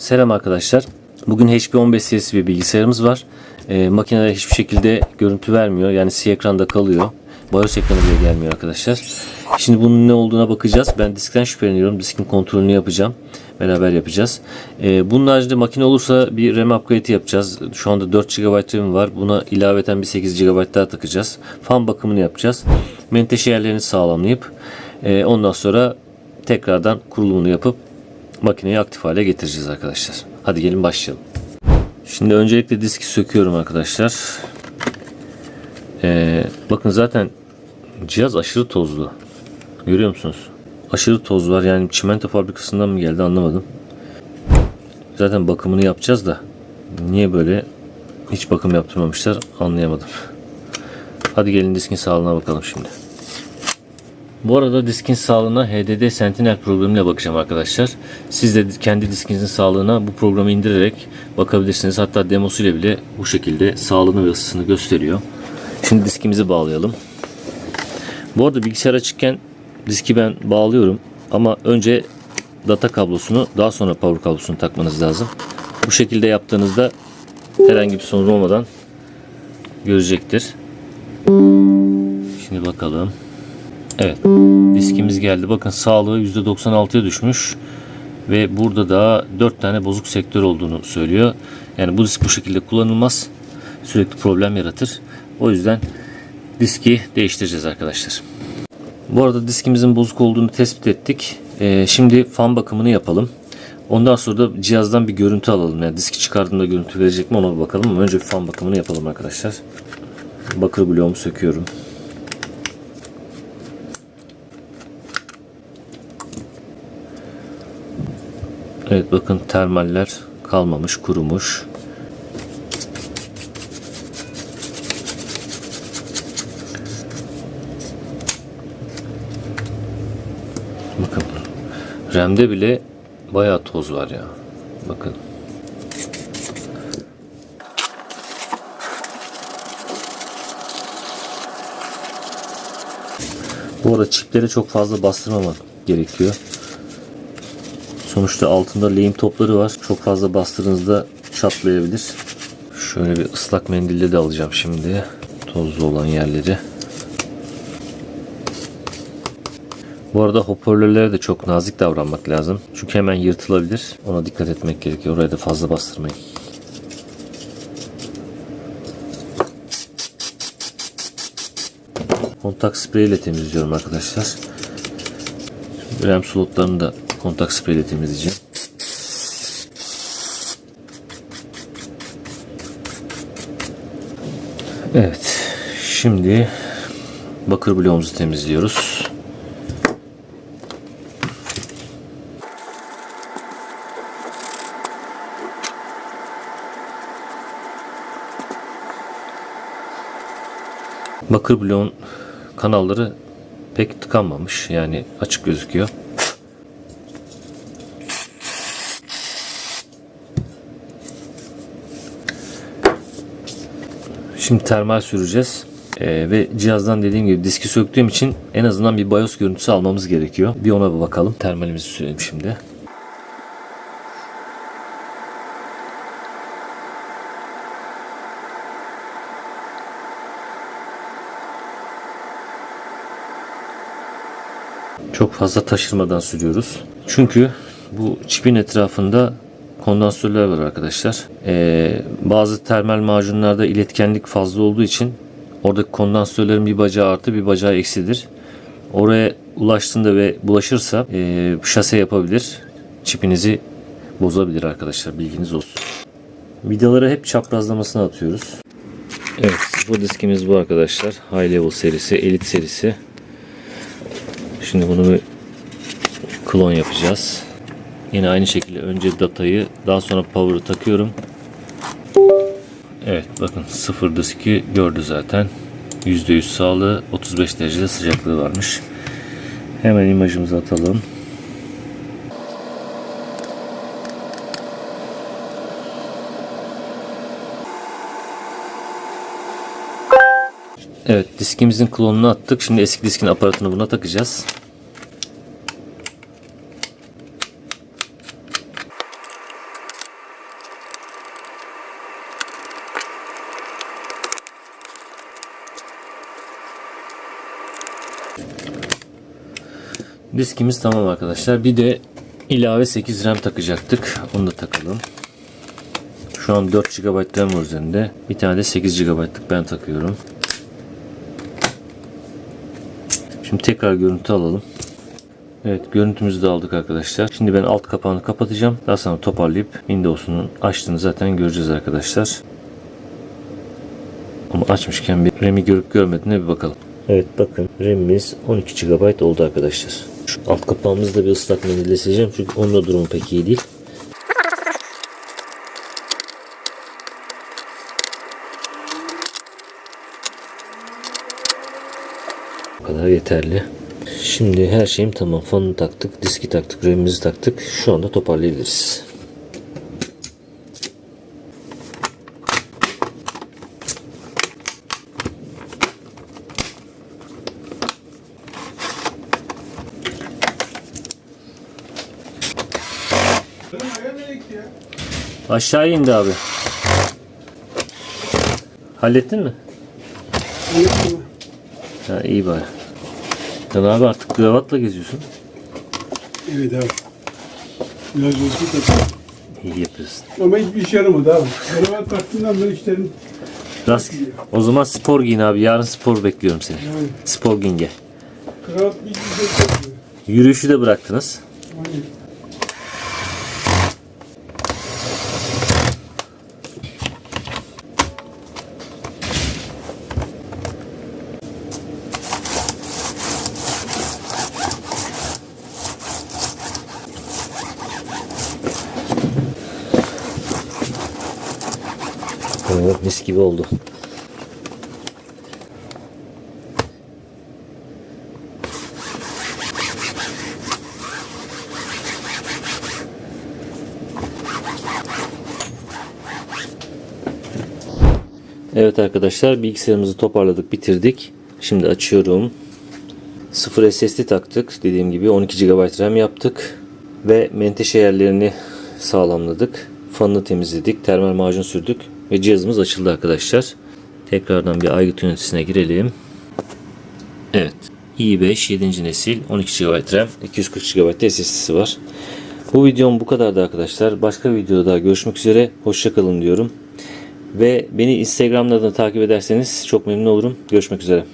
Selam arkadaşlar. Bugün HP 15 serisi bir bilgisayarımız var. Ee, makinede hiçbir şekilde görüntü vermiyor. Yani siyah ekranda kalıyor. BIOS ekranı bile gelmiyor arkadaşlar. Şimdi bunun ne olduğuna bakacağız. Ben diskten şüpheleniyorum. Diskin kontrolünü yapacağım. Beraber yapacağız. Ee, bunun haricinde makine olursa bir RAM upgrade yapacağız. Şu anda 4 GB RAM var. Buna ilaveten bir 8 GB daha takacağız. Fan bakımını yapacağız. Menteşe yerlerini sağlamlayıp e, ondan sonra tekrardan kurulumunu yapıp makineyi aktif hale getireceğiz arkadaşlar. Hadi gelin başlayalım. Şimdi öncelikle diski söküyorum arkadaşlar. Ee, bakın zaten cihaz aşırı tozlu. Görüyor musunuz? Aşırı toz var. Yani çimento fabrikasından mı geldi anlamadım. Zaten bakımını yapacağız da niye böyle hiç bakım yaptırmamışlar anlayamadım. Hadi gelin diskin sağlığına bakalım şimdi. Bu arada diskin sağlığına HDD Sentinel programıyla bakacağım arkadaşlar. Siz de kendi diskinizin sağlığına bu programı indirerek bakabilirsiniz. Hatta demosuyla bile bu şekilde sağlığını ve ısısını gösteriyor. Şimdi diskimizi bağlayalım. Bu arada bilgisayar açıkken diski ben bağlıyorum. Ama önce data kablosunu daha sonra power kablosunu takmanız lazım. Bu şekilde yaptığınızda herhangi bir sorun olmadan görecektir. Şimdi bakalım. Evet. Diskimiz geldi. Bakın sağlığı %96'ya düşmüş. Ve burada da 4 tane bozuk sektör olduğunu söylüyor. Yani bu disk bu şekilde kullanılmaz. Sürekli problem yaratır. O yüzden diski değiştireceğiz arkadaşlar. Bu arada diskimizin bozuk olduğunu tespit ettik. Ee, şimdi fan bakımını yapalım. Ondan sonra da cihazdan bir görüntü alalım. Yani diski çıkardığımda görüntü verecek mi ona bakalım. Ama önce fan bakımını yapalım arkadaşlar. Bakır bloğumu söküyorum. Evet bakın termaller kalmamış, kurumuş. Bakın RAM'de bile bayağı toz var ya. Bakın. Bu arada çipleri çok fazla bastırmamak gerekiyor. Sonuçta altında lehim topları var. Çok fazla bastırdığınızda çatlayabilir. Şöyle bir ıslak mendille de alacağım şimdi. Tozlu olan yerleri. Bu arada hoparlörlere de çok nazik davranmak lazım. Çünkü hemen yırtılabilir. Ona dikkat etmek gerekiyor. Oraya da fazla bastırmayın. Kontak sprey ile temizliyorum arkadaşlar. RAM slotlarını da kontak sprey ile temizleyeceğim. Evet. Şimdi bakır bloğumuzu temizliyoruz. Bakır bloğun kanalları pek tıkanmamış. Yani açık gözüküyor. Şimdi termal süreceğiz. Ee, ve cihazdan dediğim gibi diski söktüğüm için en azından bir BIOS görüntüsü almamız gerekiyor. Bir ona bir bakalım. Termalimizi sürelim şimdi. Çok fazla taşırmadan sürüyoruz. Çünkü bu çipin etrafında kondansatörler var arkadaşlar. Ee, bazı termal macunlarda iletkenlik fazla olduğu için oradaki kondansatörlerin bir bacağı artı bir bacağı eksidir. Oraya ulaştığında ve bulaşırsa e, şase yapabilir. Çipinizi bozabilir arkadaşlar. Bilginiz olsun. Vidaları hep çaprazlamasına atıyoruz. Evet sıfır diskimiz bu arkadaşlar. High Level serisi, Elite serisi. Şimdi bunu bir klon yapacağız. Yine aynı şekilde önce datayı daha sonra power'ı takıyorum. Evet bakın sıfır diski gördü zaten. %100 sağlığı 35 derecede sıcaklığı varmış. Hemen imajımızı atalım. Evet diskimizin klonunu attık. Şimdi eski diskin aparatını buna takacağız. Diskimiz tamam arkadaşlar. Bir de ilave 8 RAM takacaktık. Onu da takalım. Şu an 4 GB RAM üzerinde. Bir tane de 8 GB'lık ben takıyorum. Şimdi tekrar görüntü alalım. Evet görüntümüzü de aldık arkadaşlar. Şimdi ben alt kapağını kapatacağım. Daha sonra toparlayıp Windows'un açtığını zaten göreceğiz arkadaşlar. Ama açmışken bir RAM'i görüp görmediğine bir bakalım. Evet bakın RAM'imiz 12 GB oldu arkadaşlar. Şu alt kapağımızı da bir ıslak mendille sileceğim çünkü onun da durumu pek iyi değil. Bu kadar yeterli. Şimdi her şeyim tamam. Fanı taktık, diski taktık, RAM'imizi taktık. Şu anda toparlayabiliriz. Aşağı indi abi. Hallettin mi? Ha, iyi bari. Sen abi artık kravatla geziyorsun. Evet abi. Biraz özgür takım. İyi yapıyorsun. Ama hiçbir işe yaramadı abi. Kravat taktığımdan beri işlerim Rast. O zaman spor giyin abi. Yarın spor bekliyorum seni. yani Spor giyin gel. kravat bir takmıyor. Yürüyüşü de bıraktınız. Aynen. Oo, mis gibi oldu. Evet arkadaşlar bilgisayarımızı toparladık bitirdik. Şimdi açıyorum. 0 SSD taktık. Dediğim gibi 12 GB RAM yaptık. Ve menteşe yerlerini sağlamladık. Fanını temizledik. Termal macun sürdük. Ve cihazımız açıldı arkadaşlar. Tekrardan bir aygıt yöneticisine girelim. Evet. i5 7. nesil 12 GB RAM 240 GB SSD'si var. Bu videom bu kadardı arkadaşlar. Başka videoda görüşmek üzere. Hoşçakalın diyorum. Ve beni Instagram'da da takip ederseniz çok memnun olurum. Görüşmek üzere.